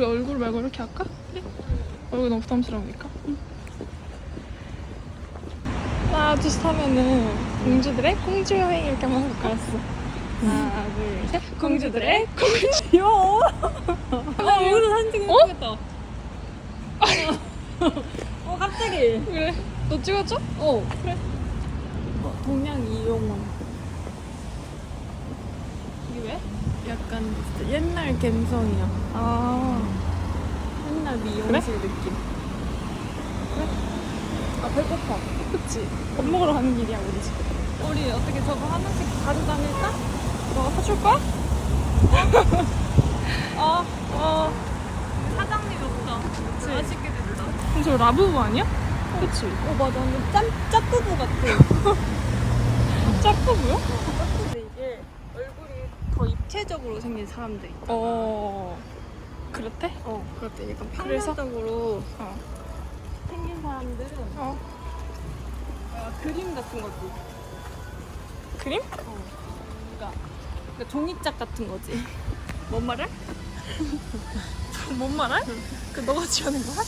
우리 얼굴 말고 이렇게 할까? 그래. 얼굴 너무 부담스러우니까. 응. 하나, 둘, 셋 하면은 공주들의 공주 여행 이렇게 한번 해볼까? 알았어. 하나, 둘, 셋. 공주들의 공주 어, 여기서 사진 찍으면 어? 예쁘겠다. 어, 갑자기. 그래. 너 찍어줘? 어, 그래. 어, 동양 이용원. 이게 왜? 약간 진짜 옛날 감성이야. 아. 옛날 미용실? 느낌. 그래? 아, 배고파. 그치. 밥 먹으러 가는 길이야, 우리 지금. 우리 어떻게 저거 하나씩 가져다닐까? 너가 사줄 거야? 어, 어. 사장님 없다. 맛있게 됐다. 그럼 저 라부부 아니야? 그치. 어, 맞아. 근데 짬, 짝두부 같아. 짝부부요? 입체적으로 생긴 사람들 있다. 어. 그렇대? 어, 그렇대. 약간 그래서? 평면적으로 어. 생긴 사람들은 어. 아, 그림 같은 거지. 그림? 어. 그러니까, 그러니까 종이짝 같은 거지. 뭔 말을? 뭔 말해? 그 너가 지어낸 거야?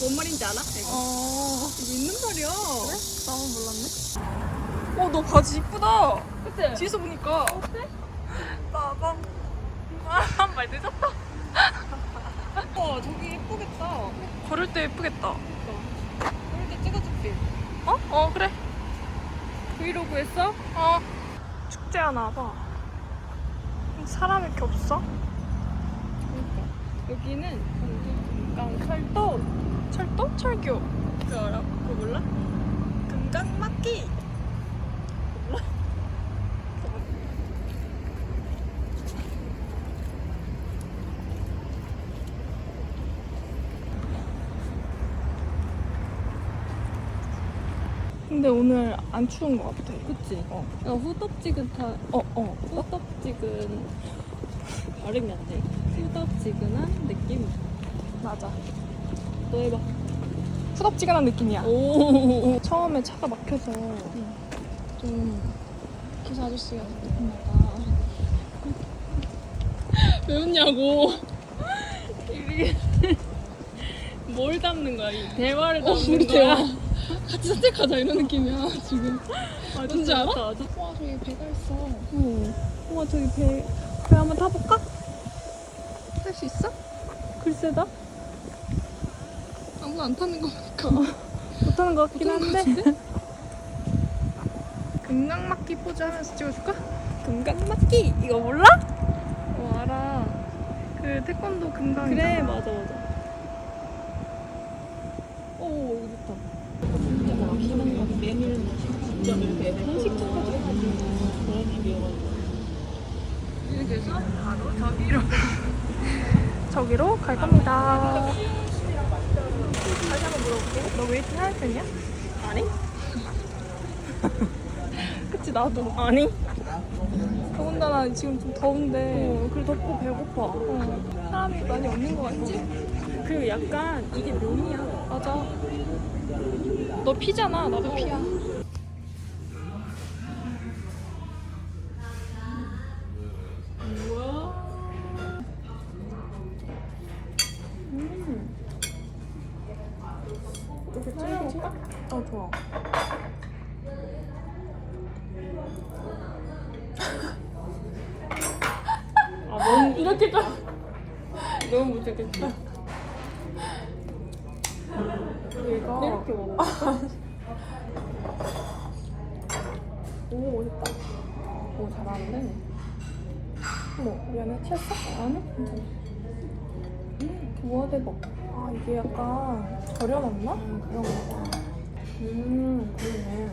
뭔 말인지 알아? 이거. 어. 있는 말이야. 그래? 나만 몰랐네. 어, 너 바지 이쁘다. 그치? 뒤에서 보니까. 어때? 빠밤. 아, 말 늦었다. 어, 저기 예쁘겠다. 걸을 때 예쁘겠다. 그럴 때 찍어줄게. 어? 어, 그래. 브이로그 했어? 어. 축제 하나 봐. 사람 이렇게 없어? 그러니까. 여기는 강철도 철도? 철교. 그거 알아? 그거 몰라? 금강 막기. 근데 오늘 안 추운 것 같아. 그치? 어. 야, 후덥지근타, 어, 어. 후덥지근, 발음이 안 돼. 후덥지근한 느낌. 맞아. 너 해봐. 후덥지근한 느낌이야. 오. 처음에 차가 막혀서 좀 기사 아저씨가 왜 웃냐고. 이게 뭘 담는 거야? 이 대화를 어, 담는 거야? 같이 산책하자 이런 느낌이야 지금. 아, 뭔지 알아? 와 저기 배가 있어. 어. 우와 저기 배, 배 한번 타볼까? 탈 수 있어? 글쎄다. 아무도 안 타는 거 보니까. 못하는 것 같긴 못하는 거 한데. 금강막기 포즈 하면서 찍어줄까? 금강맞기 이거 몰라? 어 알아. 그 태권도 금강. 그래 맞아 맞아. 오 여기 좋다. 이렇게 해서 바로 저기로 저기로 갈 겁니다. 다시 한번 물어볼게. 너 웨이팅 할 거냐? 아니? 그치 나도. 아니? 더군다나 지금 좀 더운데 어 그래 덥고 배고파. 어, 사람이 많이 없는 거 같지? 그리고 약간 이게 묘미야. 맞아. 너 피잖아. 나도 피야. 이렇게 먹어. 오 됐다. 오 잘하는데. 어머 미안해 튀었어? 아니 괜찮아. 음, 우와 대박. 아 이게 약간 저렴했나? 그런가 봐. 음 그러네.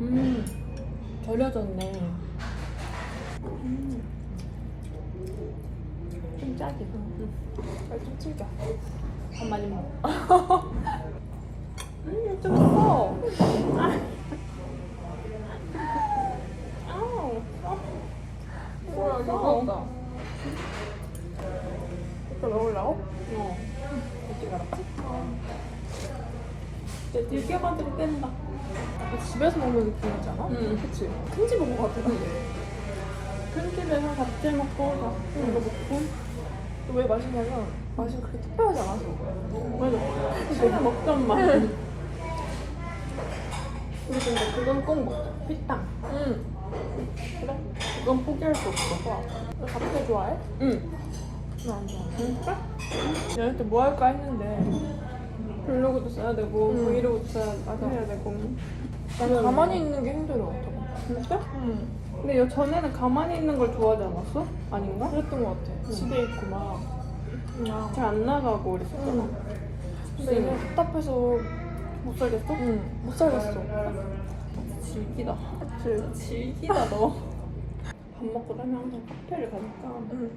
음, 절여졌네. 음. 좀 짜지? 응. 좀 튀겨. 한 많이 먹어. 뗀다. 약간 집에서 먹는 느낌이지 않아? 응. 그치? 큰집 먹은 것 같아. 큰 집에서 잡채 먹고, 이거 먹고. 또 왜 맛있냐면 맛이 그렇게 특별하지 않아서. 맞아. 그냥 먹던 맛. 우리 근데 그건 꼭 먹자. 피탕. 응. 그래? 그건 포기할 수 없어. 너 잡채 좋아해? 응. 나 안 좋아해. 진짜? 이럴 때뭐 할까 했는데 블로그도 써야 되고, 응. 브이로그도 써야 맞아. 해야 되고. 나는 가만히 있는 게 힘들어. 진짜? 응. 근데 여 전에는 가만히 있는 걸 좋아하지 않았어? 아닌가? 그랬던 것 같아. 집에 있고 막 그냥. 잘안 나가고 그랬었잖아. 응. 근데 이제 답답해서 못 살겠어? 응. 못 살겠어. 즐기다. 그치? 즐기다 너. 밥 먹고 나면 항상 카페를 가니까 응.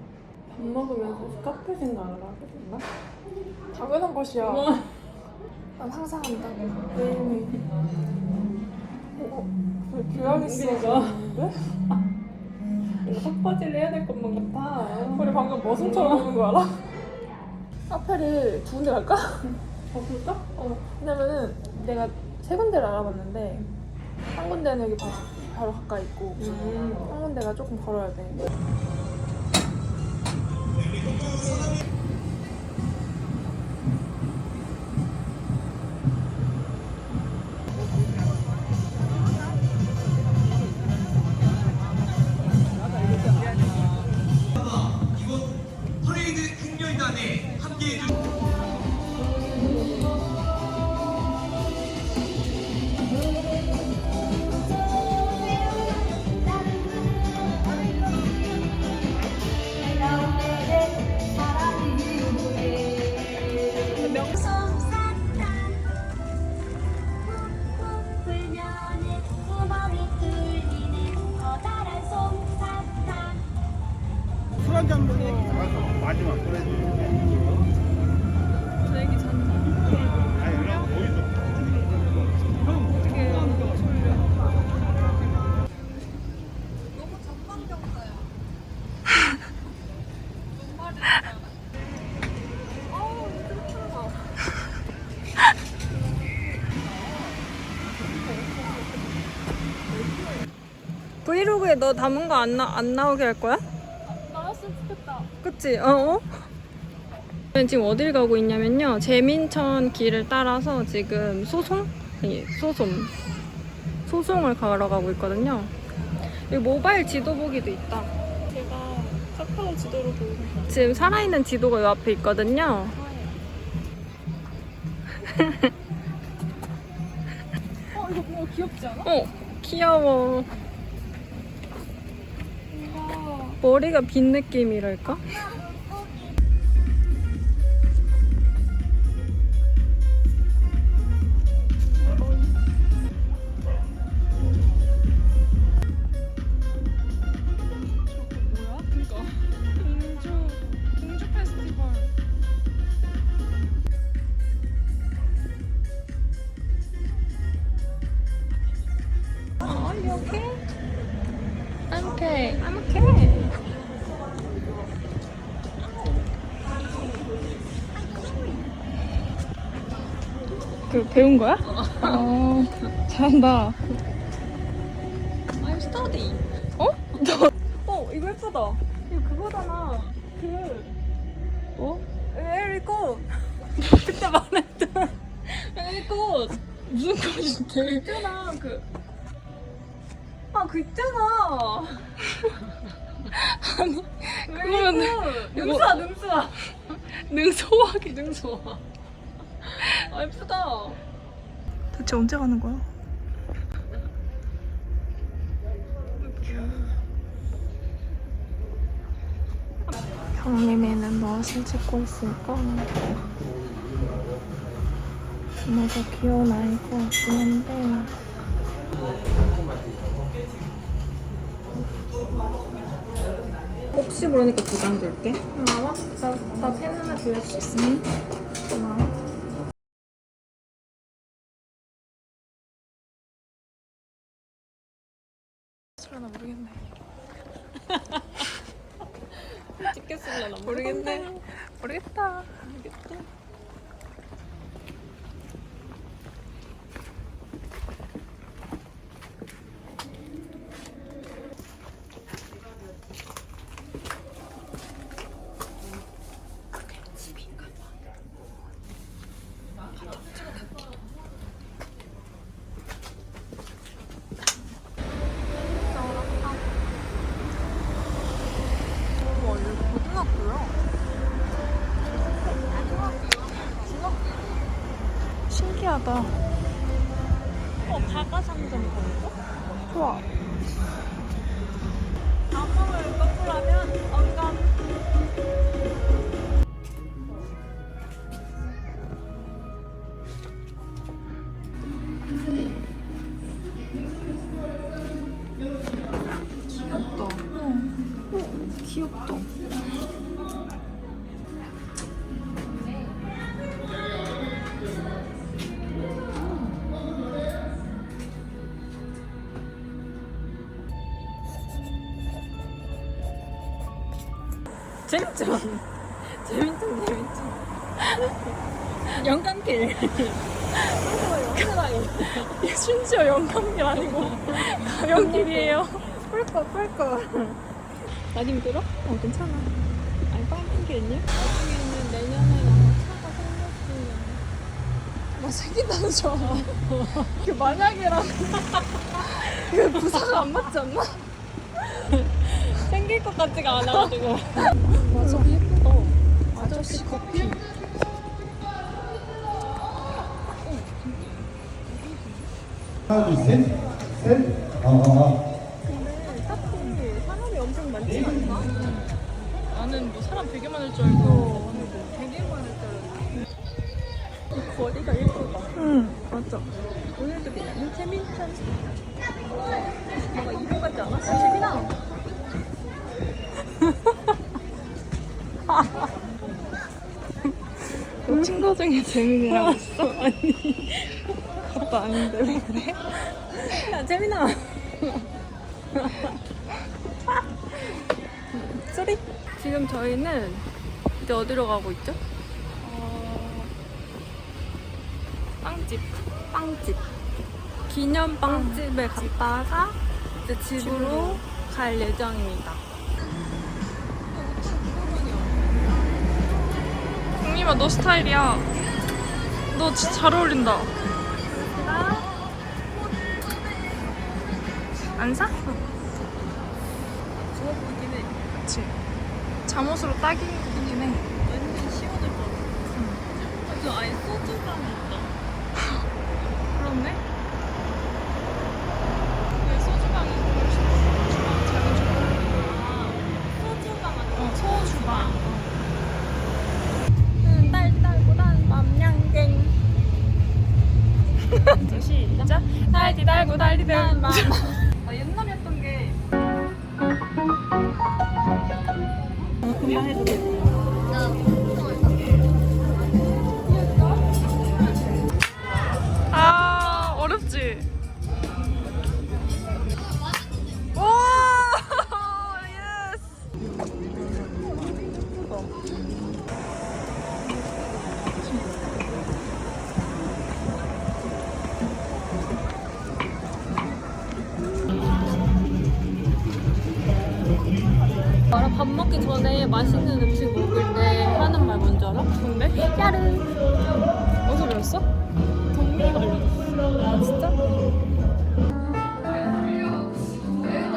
밥 먹으면서 카페 생각을 하게 됐나? 당연한 것이야. 어. 난 항상 한다. 매일매일. 어, 왜 교양 있어? 우리가. 데 이거 삭바지를 해야 될 것만 같아. 우리 방금 머슴처럼 먹는 거 알아? 카페를 두 군데 갈까? 어, 그럴까? 어. 왜냐면은 내가 세 군데를 알아봤는데 한 군데는 여기 바로, 바로 가까이 있고 음. 한 군데가 조금 걸어야 돼. 너 담은 거안안 나오게 할 거야? 나왔으면 좋겠다. 그치? 어? 저는 지금 어딜 가고 있냐면요. 제민천 길을 따라서 지금 소송? 아니, 소송. 소송을 가러 가고 있거든요. 여기 모바일 지도 보기도 있다. 제가 카카오 지도로 보고 지금 살아있는 지도가 요 앞에 있거든요. 어 이거 뭔가 귀엽지 않아? 어, 귀여워. 뭔가 머리가 빈 느낌이랄까? 배운 거야? 어, 잘한다. I'm study. 어? 너, 어, 이거 예쁘다. 이거 그거잖아. 그, 어? Very good. 그때 말했던 Very good. 무슨 꽃이 되게 있잖아. 그, 아, 그 있잖아. 아니, 그러면 능수아, 능수아. 능소하게 능소아. 아, 예쁘다. 대체 언제 가는 거야? 형님이는 무엇을 찍고 있을까? 뭔가 귀여운 아이것 같긴 한데 혹시 모르니까 두 장 줄게. 고마워. 나펜 하나 빌릴 수? 응. 고마워. 설레나 모르겠네. 찍겠을려나 모르겠네. 모르겠다. 신기하다. 어, 가가상점 보이죠? 좋아. 암호를 거꾸로 하면 언감. 귀엽다. 재밌죠? 재밌죠, 재밌죠. 영감길. 심지어 영감길 아니고 가연길이에요. 뿔거, 뿔거. 많이 힘들어? 어, 괜찮아. 아니, 빨간 길은요? 나중에는 내년에 아마 차가 생겼으면. 나 생긴다는 줄 알아. 그 만약이랑 그 부사가 안 맞지 않나? 생길 것 같지가 않아가지고. 맞아. 예쁘다. 아저씨 커피. 하나, 둘, 셋. 셋. 어, 어, 어. 근데 딱히 사람이 엄청 많지 않나? 나는 뭐 사람 되게 많을 줄 알고. 되게 많을 줄 알았어. 거리가 예쁘다. 응, 맞아. 오늘도 그냥 재민찬. 뭔가 이거 같지 않아? 재민아. 너 친구 중에 재민이라고 있어? 아니. 그것도 아닌데 왜 그래? 야, 재민아. 소리? 지금 저희는 이제 어디로 가고 있죠? 빵집. 빵집. 기념 빵집에 갔다가 이제 집으로 갈 예정입니다. 동림아, 너 스타일이야. 너 진짜 잘 어울린다. 안 사? 좋아 보이긴 해. 그치. 잠옷으로 딱이긴 해. 완전 시원할 것 같아. 저 아예 소주랑 맛있는 음식 먹을 때 하는 말 뭔지 알아? 뭔데? 야르. 어디서 배웠어? 동미가 알려줬어. 아 진짜? 제일